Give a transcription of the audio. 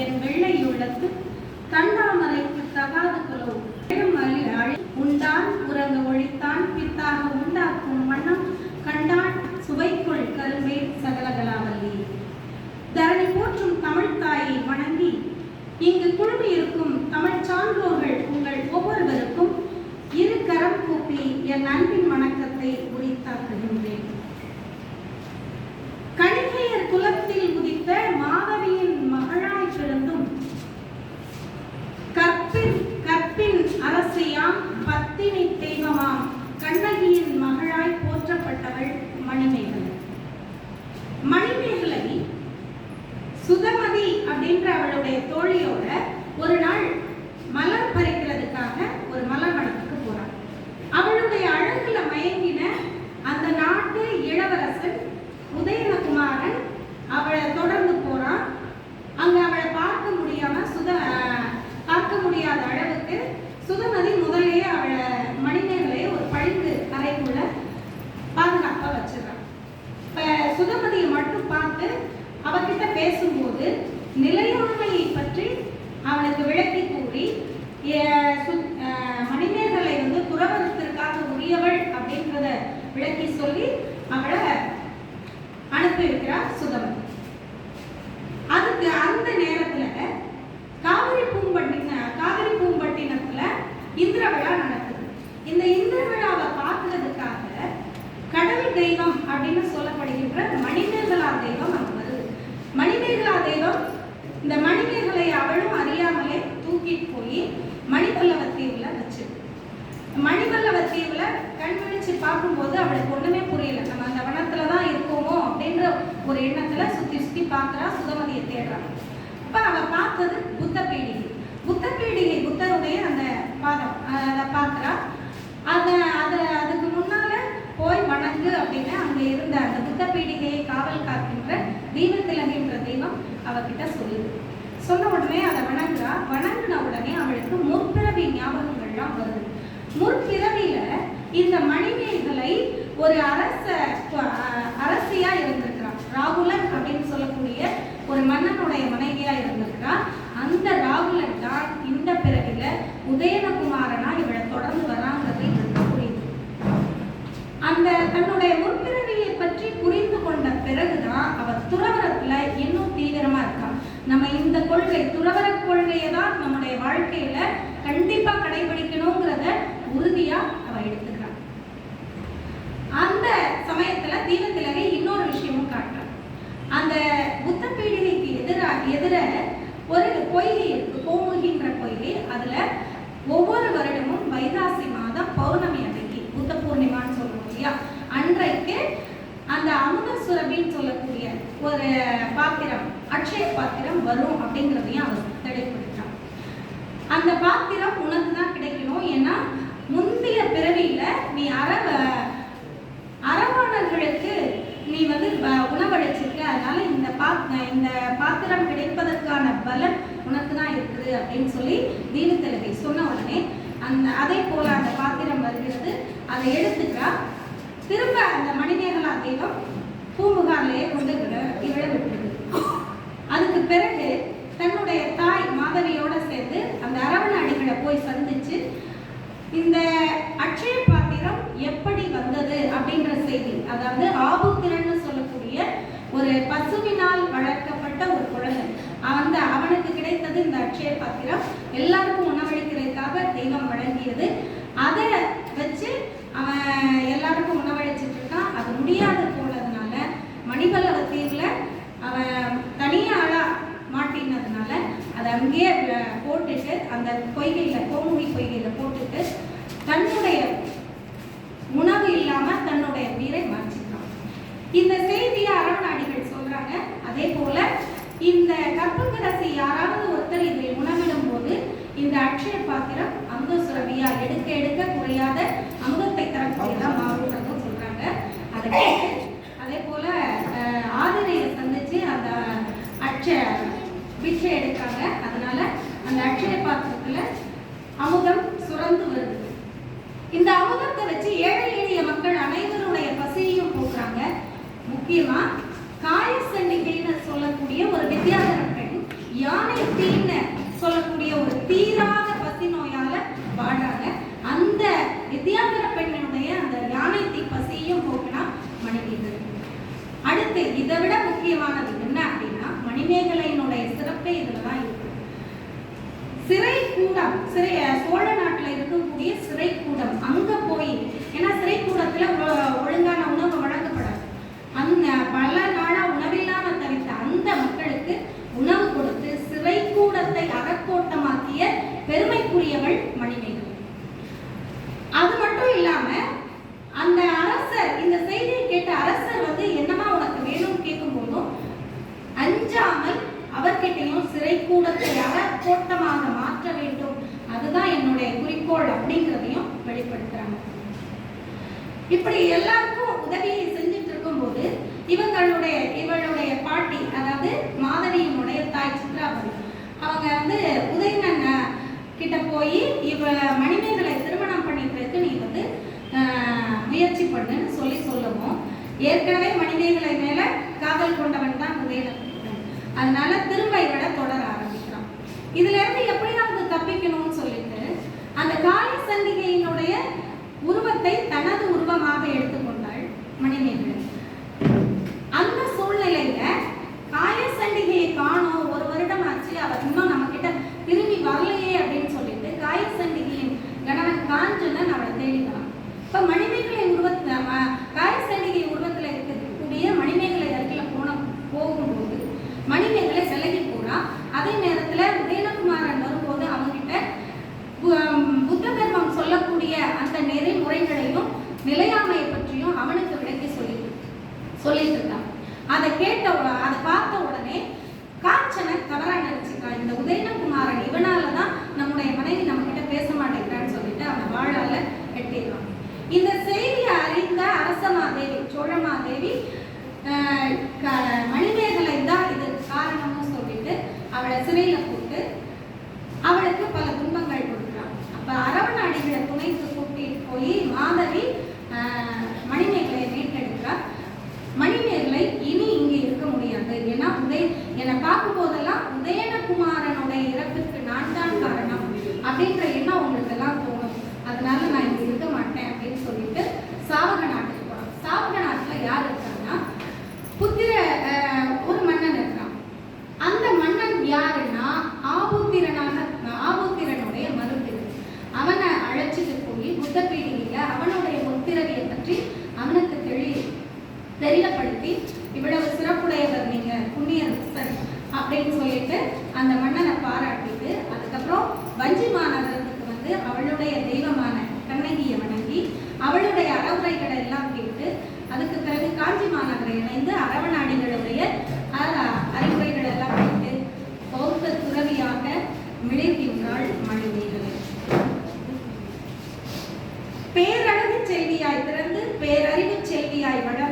என் வெள்ளை உள்ளத்து தண்டாமரைக்கு தகாது குலவு. உண்டான் உறங்க ஒழித்தான் பித்தாக உண்டாக்கும் வண்ணம் கண்டான் சுவைக்குள் கரும்பே சகலகலாவல்லி. தரணி போற்றும் தமிழ் தாயை வணங்கி இங்கு குழுமி இருக்கும் தமிழ் சான்றோர்கள் உங்கள் ஒவ்வொருவருக்கும் இரு கரம் கூப்பி என் அன்பின் வணக்கத்தை உரித்தாக்குகின்றேன். பேசும்போது நிலையாமையை பற்றி அவனுக்கு விளக்கி கூறி அஹ் மணிமேகலை வந்து புறவரத்திற்காக உரியவள் அப்படின்றத விளக்கி சொல்லி அவளை அனுப்பி வைக்கிறார் சுதமன். அதுக்கு அந்த நேரத்துல காவிரி பூம்பட்டின காவிரி பூம்பட்டினத்துல இந்திர விழா நடக்குது. இந்த இந்திர விழாவை பார்க்கறதுக்காக கடல் தெய்வம் அப்படின்னு சொல்லப்படுகின்ற மணிமேகலா தெய்வம் அங்க மணிமேகலா தெய்வம் இந்த மணிமேகலை அவளும் அறியாமலே தூக்கிட்டு போய் மணிபல்லவ தீவுல வச்சு. மணிபல்லவ தீவுல கண் விழிச்சு பார்க்கும்போது அவளுக்கு ஒண்ணுமே புரியல. நம்ம அந்த வனத்துல தான் இருக்கோமோ அப்படின்ற ஒரு எண்ணத்துல சுத்தி சுத்தி பார்க்கறா சுதமதியை தேடுறா. அப்ப அவ பார்த்தது புத்த பீடிகை. புத்த பீடிகை புத்தருடைய அந்த பாதம் அதை பார்க்கறா அத அத அதுக்கு முன்னால போய் வணங்கு அப்படின்னு அங்க இருந்த அந்த புத்த பீடிகையை காவல் காக்கின்ற தீபத்திலகின்ற தெய்வம் அவகிட்ட சொல்லுது சொன்ன உடனே அதை வணங்குறா. வணங்கின உடனே அவளுக்கு முற்பிறவி ஞாபகங்கள்லாம் வருது. முற்பிறவியில இந்த மணிமேகலை ஒரு அரச அரசியா இருந்திருக்கிறான். ராகுலன் அப்படின்னு சொல்லக்கூடிய ஒரு மன்னனுடைய மனைவியா இருந்திருக்கிறான். அந்த ராகுலன் தான் இந்த பிறவில உதயனகுமாரனா இவளை தொடர்ந்து வராங்கிறது இவளுக்கு புரியுது. அந்த தன்னுடைய முற்பிறவியை பற்றி புரிந்து கொண்ட பிறகுதான் அவ துறவரத்துல இன்னும் தீவிரமா இருக்கா நம்ம இந்த கொள்கை துறவர கொள்கையை தான் நம்முடைய வாழ்க்கையில கண்டிப்பா கடைபிடிக்கணுங்கிறத உறுதியா அவ எடுத்துக்கிறான். அந்த சமயத்துல தீபத்திலகை இன்னொரு விஷயமும் காட்டுறான். அந்த புத்த பீடிகைக்கு எதிராக எதிர ஒரு பொய்கை இருக்கு கோமுகின்ற பொய்கை அதுல ஒவ்வொரு வருடமும் வைகாசி மாதம் பௌர்ணமி அன்னைக்கு புத்த பூர்ணிமான்னு சொல்லுவோம் இல்லையா? அன்றைக்கு அந்த அமுத சுரபின்னு சொல்லக்கூடிய ஒரு பாத்திரம் அக்ஷய பாத்திரம் வரும் அப்படிங்கிறதையும் அவர் தடைப்படுத்தான் அந்த பாத்திரம் உனக்கு தான் கிடைக்கணும். ஏன்னா முந்தைய பிறவியில நீ அறவ அறவாணர்களுக்கு நீ வந்து வ- அதனால இந்த பாத் இந்த பாத்திரம் கிடைப்பதற்கான பலன் உனக்கு தான் இருக்குது அப்படின்னு சொல்லி தீனத்திலகை சொன்ன உடனே அந்த அதே போல அந்த பாத்திரம் வருகிறது. அதை எடுத்துக்கிறா. திரும்ப அந்த மணிமேகலா தெய்வம் பூம்புகார்லயே கொண்டு விழ இவளை அதுக்கு பிறகு தன்னுடைய தாய் மாதவியோட சேர்ந்து அந்த அரவண அடிகளை போய் சந்திச்சு இந்த அட்சய பாத்திரம் எப்படி வந்தது அப்படின்ற செய்தி அதாவது ஆபுத்திரன்னு சொல்லக்கூடிய ஒரு பசுவினால் வளர்க்கப்பட்ட ஒரு குழந்தை. அந்த அவனுக்கு கிடைத்தது இந்த அட்சய பாத்திரம். எல்லாருக்கும் உணவளிக்கிறதுக்காக தெய்வம் வழங்கியது. அதை வச்சு அவன் எல்லாருக்கும் உணவளிச்சிட்டு இருக்கான் அது முடியாது போனதுனால மணிபல்லவ தீவுல அவன் தனியா மாட்டினதுனால அதை அங்கேயே போட்டுட்டு அந்த பொய்கையில கோமுகி பொய்கையில போட்டுட்டு தன்னுடைய உணவு இல்லாம தன்னுடைய உயிரை மாற்றிட்டான். இந்த செய்தியை அரவணாடிகள் சொல்றாங்க. அதே போல இந்த கற்பகரசி யாராவது ஒருத்தர் இதில் உணவிடும் போது இந்த அக்ஷய பாத்திரம் அமுத சுரவியா எடுக்க எடுக்க குறையாத அமுதத்தை தரக்கூடியதா மாறுன்றதும் சொல்றாங்க அதை அதே போல அஹ், ஆதிரையை சந்திச்சு அந்த அக்ஷய பிச்சை எடுக்காங்க. அதனால அந்த அக்ஷய பாத்திரத்துல அமுதம் சுரந்து வருது. இந்த அமுதத்தை வச்சு ஏழை எளிய மக்கள் அனைவருடைய பசியையும் போக்குறாங்க. முக்கியமா காயசண்டிகைன்னு சொல்லக்கூடிய ஒரு வித்யாதர முக்கியமானது என்ன அப்படின்னா மணிமேகலையினுடைய சிறப்பே இதுல தான் இருக்கு. சிறை கூடம் சிறை சோழ நாட்டுல இருக்கக்கூடிய சிறை கூடம் அங்க போய் ஏன்னா சிறை கூடத்துல ஒ- ஒழுங்கான உணவு வழங்கப்படாது அந்த பல நாளா உணவில்லாம தவித்த அந்த மக்களுக்கு உணவு கொடுத்து சிறை கூடத்தை அறக்கோட்டமாக்கிய பெருமைக்குரியவள் மணிமேகலை அது மட்டும் இல்லாம அந்த அரசர் இந்த செய்தியை கேட்ட அரசர் வந்து என்னமா உனக்கு வேணும்னு கேட்கும் போதும் அஞ்சாமல் அவர்கிட்டையும் சிறை கூடத்தை அறக்கோட்டமாக மாற்ற வேண்டும் அவங்களுடைய குறிக்கோள் அப்படிங்கிறதையும் வெளிப்படுத்துறாங்க. இப்படி எல்லாருக்கும் உதவியை செஞ்சுட்டு இருக்கும்போது இவங்களுடைய இவளுடைய பாட்டி அதாவது மாதவியினுடைய தாய் சித்ராபதி அவங்க வந்து உதயணன் கிட்ட போய் இவ மணிமேகலை திருமணம் பண்ணிக்கிறதுக்கு நீ வந்து முயற்சி பண்ணுன்னு சொல்லி சொல்லவும் ஏற்கனவே மணிமேகலை மேல காதல் கொண்டவன் தான் உதயணன். அதனால திரும்ப இவளை தொடர ஆரம்பிக்கிறான். இதுல இருந்து எப்படி நமக்கு தப்பிக்கணும்னு சொல்லி அந்த காளி சண்டிகையினுடைய உருவத்தை தனது உருவமாக எடுத்துக்கொண்டாள் மணிமேகலை அந்த சூழ்நிலையில காய சண்டிகையை காணோம் ஒரு வருடம் ஆச்சு அவர் இன்னும் நம்ம கிட்ட திரும்பி வரலையே அப்படின்னு சொல்லிட்டு காய சண்டிகையின் கணவன் காஞ்சனன் அவளை தேடிக்கலாம் இப்போ மணிமேகலை உருவத்துல ம- காய சண்டிகை உருவத்தில் இருக்கக்கூடிய மணிமேகலை இடத்துல போன போகும்போது மணிமேகலை விலகி போனால் அதே நேரத்தில் உதயனகுமாரன் வரும்போது அவங்ககிட்ட பு- புத்த தர்மம் சொல்லக்கூடிய அந்த நெறிமுறைகளையும் நிலையாமையை பற்றியும் அவனுக்கு விளக்கி சொல்லி சொல்லிட்டு இருக்கான் அதை கேட்ட அதை பார்த்த உடனே காஞ்சனை தவறாக நினைச்சுக்கா இந்த உதயனகுமாரன் இவனால தான் நம்முடைய மனைவி நம்ம கிட்ட பேச மாட்டேங்கிறான்னு சொல்லிட்டு அவன் வாழால வெட்டிடுறான் இந்த செய்தியை அறிந்த அரசமாதேவி சோழமாதேவி க- மணிமேகலை தான் இது காரணம்னு சொல்லிட்டு அவளை சிறையில போட்டு அவளுக்கு பல துன்பங்கள் கொடுக்குறான் அப்ப அரவணாடிகளை துணைக்கு கூட்டிட்டு போய் மாதவி ஆஹ், மணிமேகலையை மீட்டெடுக்கிறா மணிமேகலை இனி இங்கே இருக்க முடியாது. ஏன்னா உதய என்னை பார்க்கும் போதெல்லாம் உதயனகுமார் இறப்புக்கு நான் தான் காரணம் அப்படின்ற எண்ணம் உங்களுக்கு எல்லாம் தோணும் அதனால நான் இங்க இருக்க மாட்டேன் அப்படின்னு சொல்லிட்டு சாவக நாட்டுக்கு போறோம் சாவக நாட்டுல யார் இருக்காங்கன்னா புத்திர ஆஹ், ஒரு மன்னன் இருக்கான் அந்த மன்னன் யாருன்னா ஆபுத்திரனாக ஆபுத்திரனுடைய மறுபிறவி அவனை அழைச்சிட்டு போய் புத்த பீடிகையில அவனுடைய முத்திரவியை பற்றி அவனுக்கு தெளி தெரியப்படுத்தி இவ்வளவு சிறப்புடையவர் நீங்க புண்ணியஸ்தர் அப்படின்னு சொல்லிட்டு அந்த மன்னனை பாராட்டிட்டு அதுக்கப்புறம் வஞ்சி மாநகரத்துக்கு வந்து அவளுடைய தெய்வமான கண்ணகியை வணங்கி அவளுடைய அறவுரைகளை எல்லாம் கேட்டு அதுக்கு பிறகு காஞ்சி மாநகரை இணைந்து அரவணாடிகளுடைய அ- அறிவுரைகள் எல்லாம் கேட்டு பௌத்த துறவியாக மிளிர்கின்றாள் மணிமேகலை பேரழகு செல்வியாய் பிறந்து பேரறிவு செல்வியாய் வளர்ந்து